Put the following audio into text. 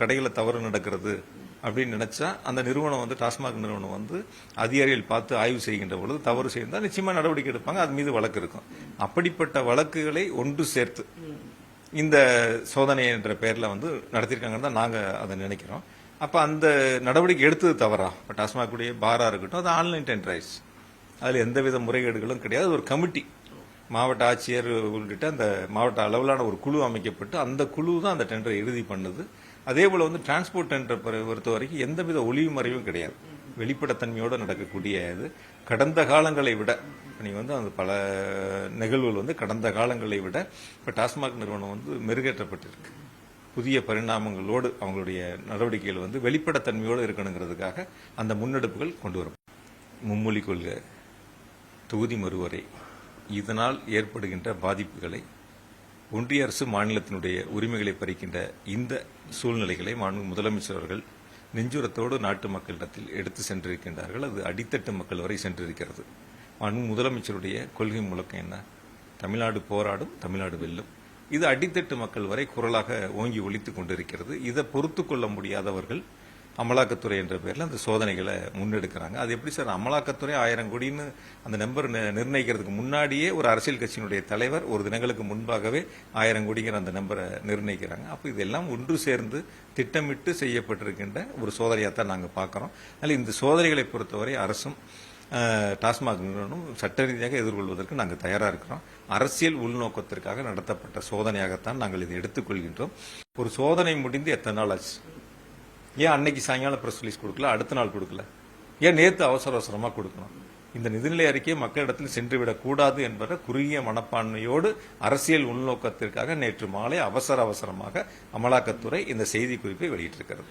கடையில் தவறு நடக்கிறது அப்படின்னு நினைச்சா அந்த நிறுவனம் வந்து டாஸ்மாக் நிறுவனம் வந்து அதிகாரிகள் பார்த்து ஆய்வு செய்கின்ற பொழுது தவறு செய்தால் நிச்சயமாக நடவடிக்கை எடுப்பாங்க அது மீது வழக்கு இருக்கும். அப்படிப்பட்ட வழக்குகளை ஒன்று சேர்த்து இந்த சோதனை என்ற பெயரில் வந்து நடத்திருக்காங்கன்னு தான் நாங்கள் அதை நினைக்கிறோம். அப்போ அந்த நடவடிக்கை எடுத்தது தவறா? இப்போ டாஸ்மாக் உடைய பாரா இருக்கட்டும் அது ஆன்லைன் டெண்டரைஸ் அதில் எந்தவித முறைகேடுகளும் கிடையாது. ஒரு கமிட்டி மாவட்ட ஆட்சியர் உள்ளிட்ட அந்த மாவட்ட அளவிலான ஒரு குழு அமைக்கப்பட்டு அந்த குழு தான் அந்த டெண்டரை இறுதி பண்ணுது. அதே போல் வந்து டிரான்ஸ்போர்ட் என்ற பொறுத்த வரைக்கும் எந்தவித ஒளிவு மறைவும் கிடையாது. வெளிப்படத்தன்மையோடு நடக்கக்கூடிய இது. கடந்த காலங்களை விட நீ வந்து அந்த பல நிகழ்வுகள் வந்து கடந்த காலங்களை விட இப்போ டாஸ்மாக் நிறுவனம் வந்து மெருகேற்றப்பட்டிருக்கு. புதிய பரிணாமங்களோடு அவங்களுடைய நடவடிக்கைகள் வந்து வெளிப்படத்தன்மையோடு இருக்கணுங்கிறதுக்காக அந்த முன்னெடுப்புகள் கொண்டு வரும். மும்மொழி கொள்கை தொகுதி மறுவரை இதனால் ஏற்படுகின்ற பாதிப்புகளை ஒன்றிய அரசு மாநிலத்தினுடைய உரிமைகளை பறிக்கின்ற இந்த சூழ்நிலைகளை மாண்பு முதலமைச்சர் அவர்கள் நெஞ்சுரத்தோடு நாட்டு மக்களிடத்தில் எடுத்து சென்றிருக்கின்றார்கள். அது அடித்தட்டு மக்கள் வரை சென்றிருக்கிறது. மாண்பு முதலமைச்சருடைய கொள்கை முழக்கம் என்ன? தமிழ்நாடு போராடும் தமிழ்நாடு வெல்லும். இது அடித்தட்டு மக்கள் வரை குரலாக ஓங்கி ஒழித்து கொண்டிருக்கிறது. இதை பொறுத்து கொள்ள முடியாதவர்கள் அமலாக்கத்துறை என்ற பேரில் அந்த சோதனைகளை முன்னெடுக்கிறாங்க. அது எப்படி சார்? அமலாக்கத்துறை ஆயிரம் கோடின்னு அந்த நம்பர் நிர்ணயிக்கிறதுக்கு முன்னாடியே ஒரு அரசியல் கட்சியினுடைய தலைவர் ஒரு தினங்களுக்கு முன்பாகவே ஆயிரம் கோடிங்கிற அந்த நம்பரை நிர்ணயிக்கிறாங்க. அப்போ இதெல்லாம் ஒன்று சேர்ந்து திட்டமிட்டு செய்யப்பட்டிருக்கின்ற ஒரு சோதனையாக தான் நாங்கள் பார்க்குறோம். அதனால் இந்த சோதனைகளை பொறுத்தவரை அரசும் டாஸ்மாக் நிறுவனம் சட்ட ரீதியாக எதிர்கொள்வதற்கு நாங்கள் தயாராக இருக்கிறோம். அரசியல் உள்நோக்கத்திற்காக நடத்தப்பட்ட சோதனையாகத்தான் நாங்கள் இதை எடுத்துக்கொள்கின்றோம். ஒரு சோதனை முடிந்து எத்தனை நாள் ஆச்சு? ஏன் அன்னைக்கு சாயங்காலம் பிரஸ் ரிலீஸ் கொடுக்கல? அடுத்த நாள் கொடுக்கல? ஏன் நேத்து அவசர அவசரமா கொடுக்கணும்? இந்த நிதிநிலை அறிக்கையை மக்களிடத்தில் சென்று விடக்கூடாது என்பத குறுகிய மனப்பான்மையோடு அரசியல் உள்நோக்கத்திற்காக நேற்று மாலை அவசர அவசரமாக அமலாக்கத்துறை இந்த செய்தி குறிப்பை வெளியிட்டிருக்கிறது.